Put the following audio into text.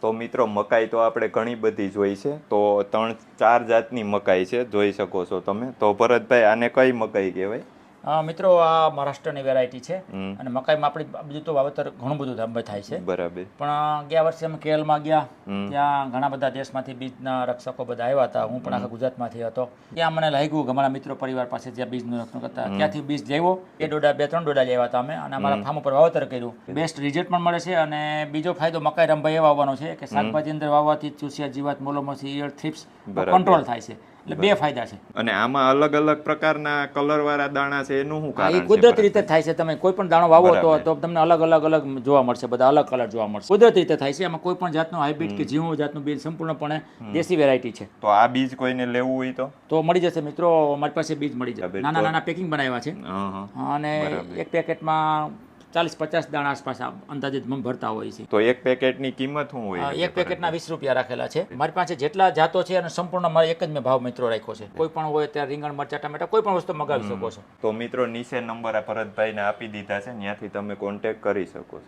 તો મિત્રો, મકાઈ તો આપણે ઘણી બધી જોઈ છે. તો ત્રણ ચાર જાતની મકાઈ છે, જોઈ શકો છો તમે. તો ભરતભાઈ, આને કઈ મકાઈ કહેવાય? મિત્રો આ મહારાષ્ટ્રની વેરાયટી છે. અને મકાઈમાં આપણે બીજું તો વાવેતર ઘણું બધું થાય છે. બરાબર. પણ ગયા વર્ષે અમે કેરળમાં ગયા. ત્યાં ઘણા બધા દેશમાંથી બીજના રક્ષકો બધા આવ્યા હતા. હું પણ આખા ગુજરાતમાંથી હતો. ત્યાં મને લાગ્યું કે અમારા મિત્રો પરિવાર પાસે જ્યાં બીજનું રક્ષણ કરતા ત્યાંથી બીજ લેવો એ ડોડા બે ત્રણ ડોડા લેવા હતા અમે. અને અમારા ફાર્મ ઉપર વાવેતર કર્યું. બેસ્ટ રિઝલ્ટ પણ મળે છે અને બીજો ફાયદો મકાઈ રંભાઈ એ વાવવાનો છે કે શાકભાજી અંદર વાવવાથી ચૂસિયા જીવાત મોલોમસી ઈયળ થ્રિપ્સ કંટ્રોલ થાય છે. એટલે બે ફાયદા છે. અને આમાં અલગ અલગ પ્રકારના કલર વાળા દાણા છે એનું શું હા, કારણ કુદરતી રીતે થાય છે. તમે કોઈ પણ દાણો વાવો તો તો તમને અલગ અલગ અલગ જોવા મળશે બધા અલગ કલર જોવા મળશે. કુદરતી રીતે થાય છે. એમાં કોઈ પણ જાતનું હાઇબ્રિડ કે જીવો જાતનું બીજ સંપૂર્ણપણે દેશી વેરાયટી છે. તો આ બીજ કોઈને લેવું હોય તો? તો મળી જશે મિત્રો અમારી પાસે બીજ મળી જશે. નાના નાના પેકિંગ બનાવ્યા છે. અને એક પેકેટમાં ચાલીસ પચાસ દાણા આસપાસ આ અંદાજિત ભરતા હોય છે. તો એક પેકેટની કિંમત શું હોય? એક પેકેટના વીસ રૂપિયા રાખેલા છે. મારી પાસે જેટલા જાતો છે અને સંપૂર્ણ મારે એક જ મેં ભાવ મિત્રો રાખ્યો છે. કોઈ પણ હોય ત્યાં રીંગણ મરચા ટમેટા કોઈ પણ વસ્તુ મગાવી શકો છો. તો મિત્રો નીચે નંબર આ ભરતભાઈને આપી દીધા છે. ત્યાંથી તમે કોન્ટેક્ટ કરી શકો છો.